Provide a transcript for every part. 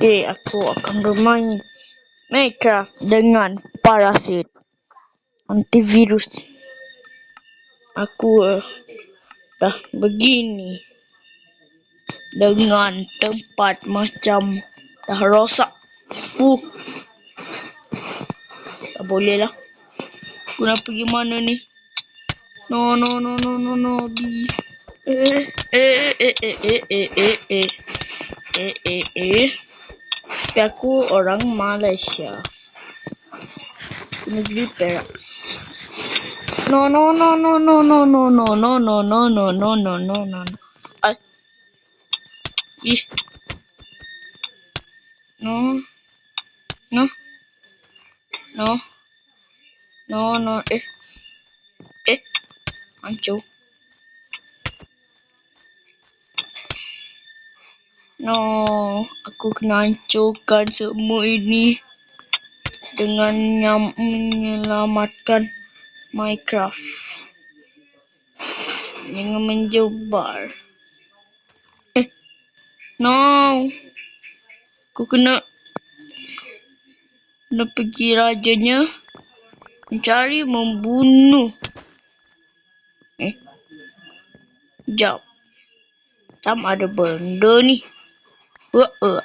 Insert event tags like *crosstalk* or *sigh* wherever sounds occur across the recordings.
Okey, aku akan bermain Minecraft dengan parasit antivirus. Aku uh, dah begini dengan tempat macam dah rosak. Uh. Tak boleh lah. Aku nak pergi mana ni? No, no, no, no, no, no. Di. Eh, eh, eh, eh, eh, eh, eh, eh. Eh, eh, eh. Tapi aku orang Malaysia. Negeri Perak. No, no, no, no, no, no, no, no, no, no, no, no, no, no, no, no. Ay. Ih. No. No. No. No, no, eh. Eh. Ancho. No, aku kena hancurkan semua ini dengan menyelamatkan Minecraft dengan menjebar. Eh, no, aku kena kena pergi rajanya mencari membunuh. Eh, jap. Tam ada benda ni. Uh, uh.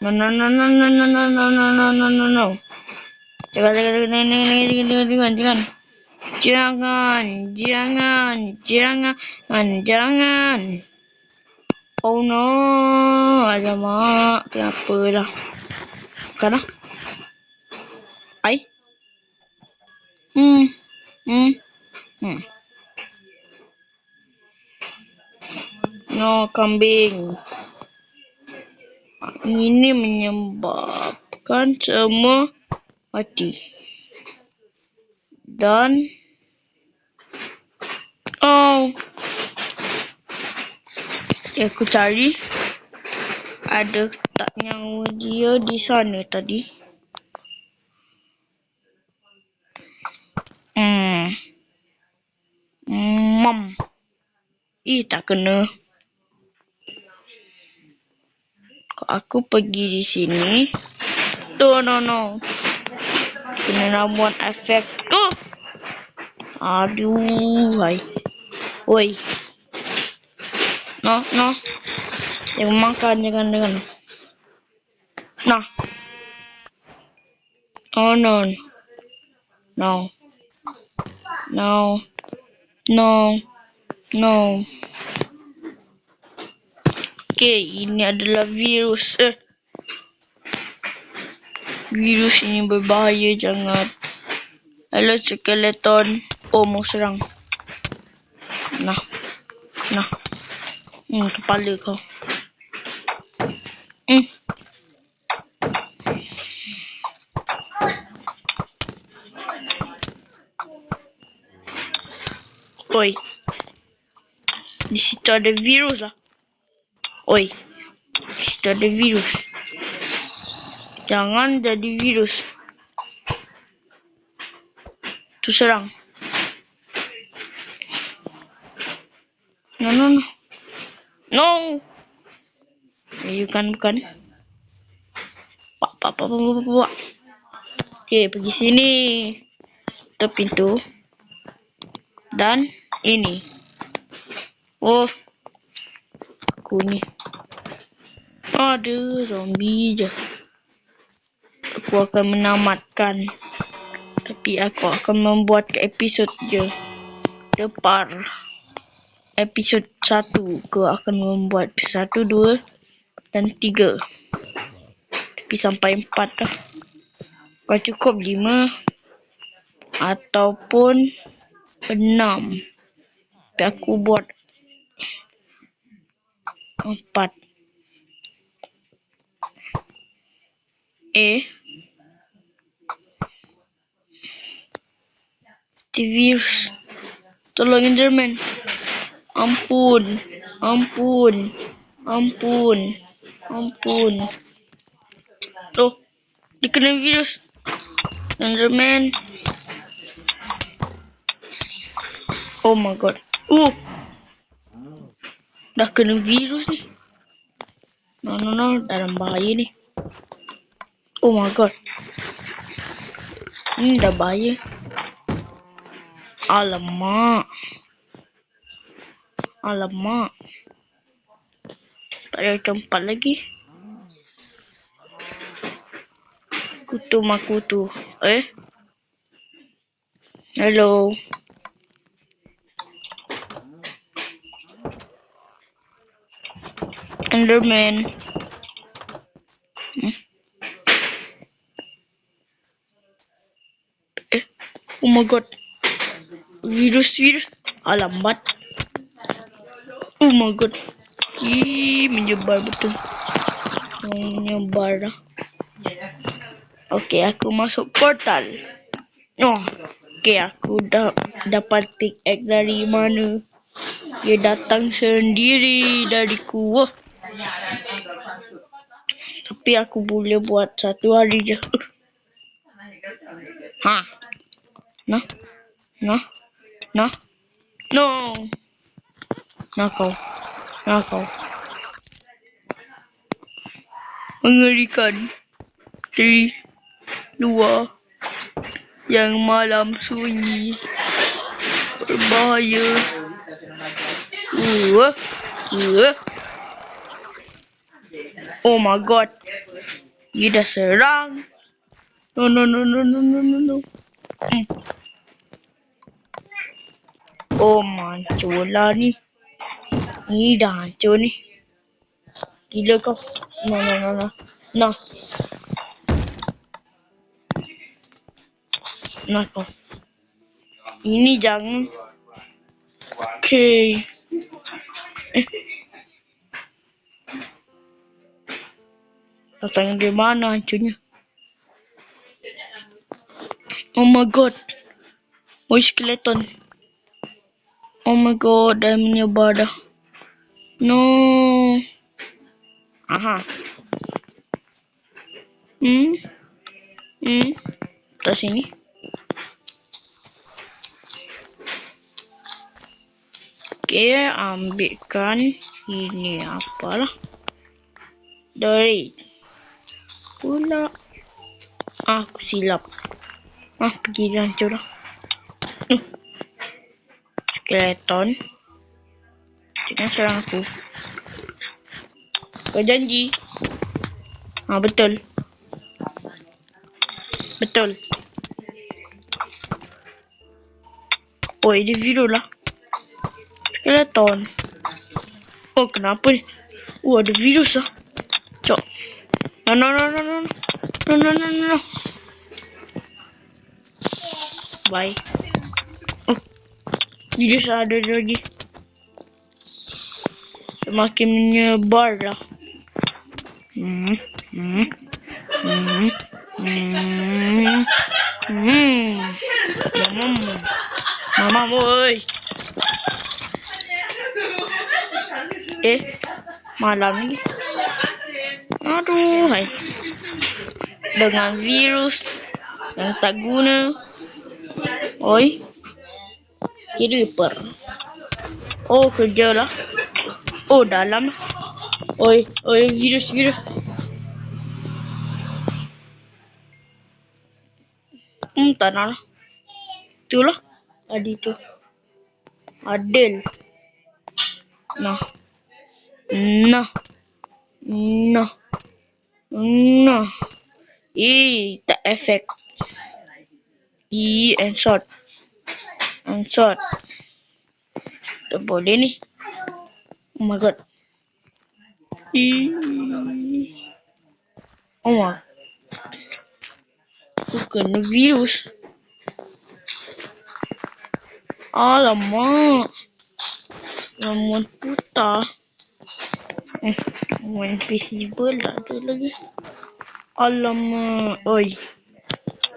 No no no no no no no no no no no no no. Jangan jangan jangan jangan jangan jangan jangan jangan jangan jangan Oh no, alamak, kenapa lah? Bukan lah. Ai? Hmm, hmm, hmm. No, kambing ini menyebabkan semua mati. Dan oh, okay, aku cari ada tak nyawa dia di sana tadi. Hmm. Mom. Ih, tak kena. Aku pergi di sini. No, no, no. Kena buat efek tu. Aduh, hai. Oi. No, no. Jangan makan, jangan, jangan. Nah. Oh, no. No. No. No. No. Okey, ini adalah virus. Eh. Virus ini berbahaya jangan. Hello skeleton. Oh, mau serang. Nah. Nah. Hmm, kepala kau. Hmm. Oi. Di situ ada virus lah. Oi. Kita ada virus. Jangan jadi virus. Tu serang. No, no, no. No. Eh, bukan, bukan. Pak, pak, pak, pak, pak, pak. Okay, pergi sini. Tutup pintu. Dan ini. Oh. Aku ni ada zombie je. Aku akan menamatkan. Tapi aku akan membuat episod je. Depar. Episod 1. Aku akan membuat 1, 2 dan 3. Tapi sampai 4 lah. Aku cukup 5. Ataupun 6. Tapi aku buat 4. e virus tolong Jerman ampun. Ampun. Ampun. Ampun. Tu oh, dikena virus. Enderman. oh my god. Uh. Oh. dah kena virus ni. No no no. Dalam bahaya ni. Oh my god. Ini dah bahaya. Alamak. Alamak. Tak ada tempat lagi. Kutu makutu. Eh? Hello. Enderman. Oh my god. Virus, virus. Lambat. Oh my god. Ih, menyebar betul. Menyebar. Okey, aku masuk portal. Oh, okey, aku dah dapat pick egg dari mana? Dia datang sendiri dariku. Wah. Tapi aku boleh buat satu hari je. *laughs* Ha. Nah. No. Nah kau. Nah kau. Mengerikan. Di luar. Yang malam sunyi. Berbahaya. Uh. Uh. Oh my god. Dia dah serang. No no no no no no no no. Hmm. Oh mancur lah ni. Ni dah hancur ni. Gila kau. No no no no. No. Nah kau. Ini jangan. Okay. Eh. Datang dari mana hancurnya? Oh my god. Oh skeleton. Oh my god, dah menyebar dah. No. Aha. Hmm. Hmm. Atas sini. Okay, ambilkan ini apalah. Dari. Pula. Ah, aku silap. Ah, pergi dah hancur dah. Skeleton. Jangan serang aku. Kau janji. Ah, betul. Betul. Oh, ini video lah. Skeleton. Oh, kenapa ni? Oh, ada virus lah. Cok. No, no, no, no. No, no, no, no, no. Bye. Virus ada lagi. Semakin menyebar lah. Hmm. Hmm. Hmm. Hmm. Hmm. Mamam. Mamam, oi. Eh, malam ni. Aduh, hai. Dengan virus yang tak guna. Oi. Creeper. Oh, kerja lah. Oh, dalam. Oi, oi, virus, virus. Hmm, tanah lah. Itulah. Tadi tu. Adil. Nah. Nah. Nah. Nah. Eh, tak efek. E and shot. And shot. Tak boleh ni. Oh my god. E. Oh my. Aku kena virus. Alamak. Ramuan putah. Eh, ramuan invisible tak ada lagi. Alamak. Oi.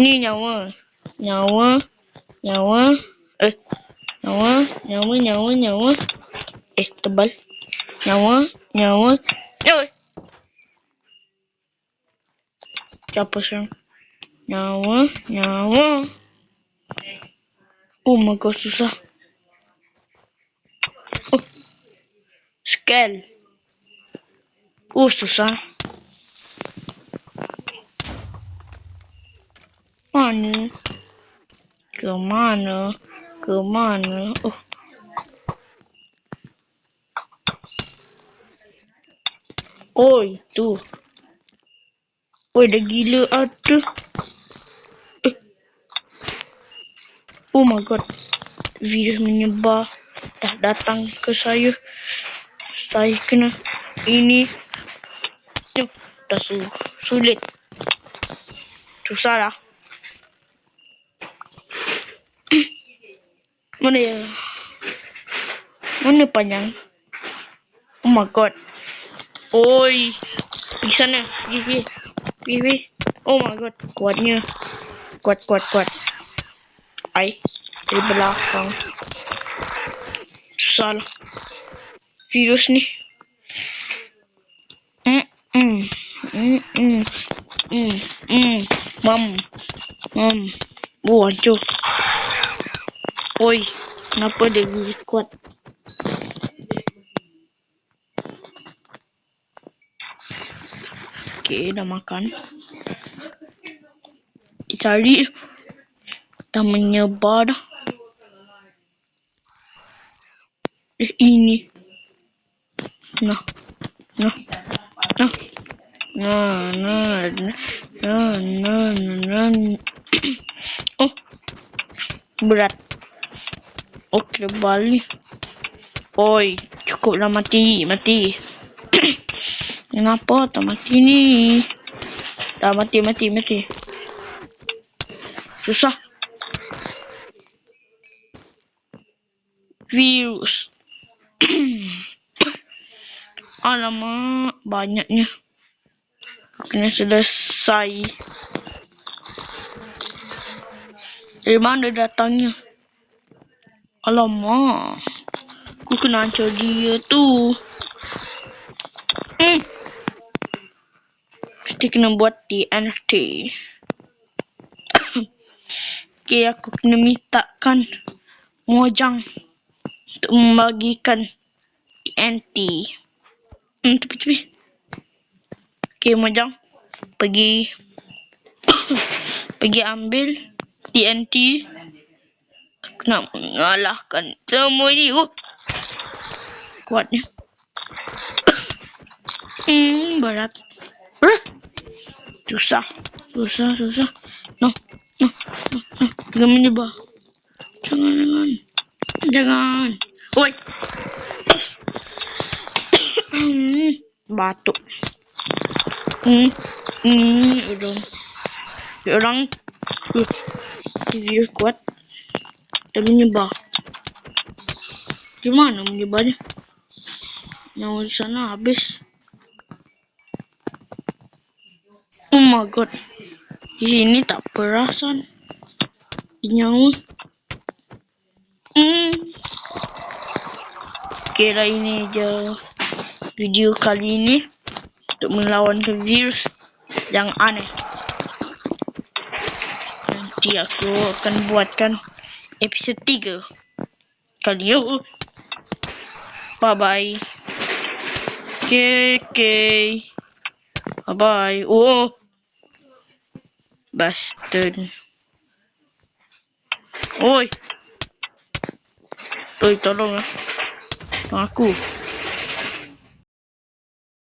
Ni nyawa. Nyawa. Nyawa. Eh. Nyawa. Nyawa. Nyawa. Nyawa. Eh, tebal. Nyawa. Nyawa. Oi. Siapa sekarang? Nyawa. Nyawa. Oh my god, susah. Oh. Scale. Oh, susah. Mana? Ke mana? Ke mana? Oh. Oi, tu. Oi, dah gila ada. Eh. Oh my god. Virus menyebar. Dah datang ke saya. Saya kena ini. Yuh, dah su sulit. Susah lah. Mana ya? Mana panjang? Oh my god. Oi. Pergi sana. Pergi, pergi. Pergi, pergi. Oh my god. Kuatnya. Kuat, kuat, kuat. Ai. Dari belakang. Susah lah. Virus ni. Mm, mm. Mm, mm. Mm, mm. Mam. Mam. Oh, hancur. Oi. Kenapa dia virus kuat? Okay, dah makan. Cari. Dah menyebar dah. Eh, ini. Nah. Nah. Nah. Nah, nah, nah, nah, nah, nah, nah. Oh. Berat. Okey, balik. Oi, cukuplah mati, mati. *coughs* Kenapa tak mati ni? Dah mati, mati, mati. Susah. Virus. *coughs* Alamak, banyaknya. Kena selesai. Dari mana datangnya? Alamak. Aku kena hancur dia tu. Hmm. Mesti kena buat TNT. *coughs* okay, aku kena mintakan Mojang untuk membagikan TNT. Hmm, tepi tepi. Okay, Mojang. Pergi. *coughs* pergi ambil TNT. Aku nak mengalahkan semua ini. Oh. Kuatnya. Hmm, berat. Berat. Susah. Susah, susah. No. No. No. no. Jangan menyebar. Jangan, jangan. Jangan. Oi. Hmm, Batuk. Hmm. Hmm, udang. Orang. Uh, dia kuat. Dia menyebar. Di mana menyebarnya? Nyawa di sana habis. Oh my god. Ini tak perasan. Nyawa. Hmm. Kira ini je video kali ini untuk melawan ke virus yang aneh. Nanti aku akan buatkan episod 3 kali ini. Bye bye. Okay, okay. Bye bye. Oh. Bastard. Oi. Oi, tolong lah. Aku.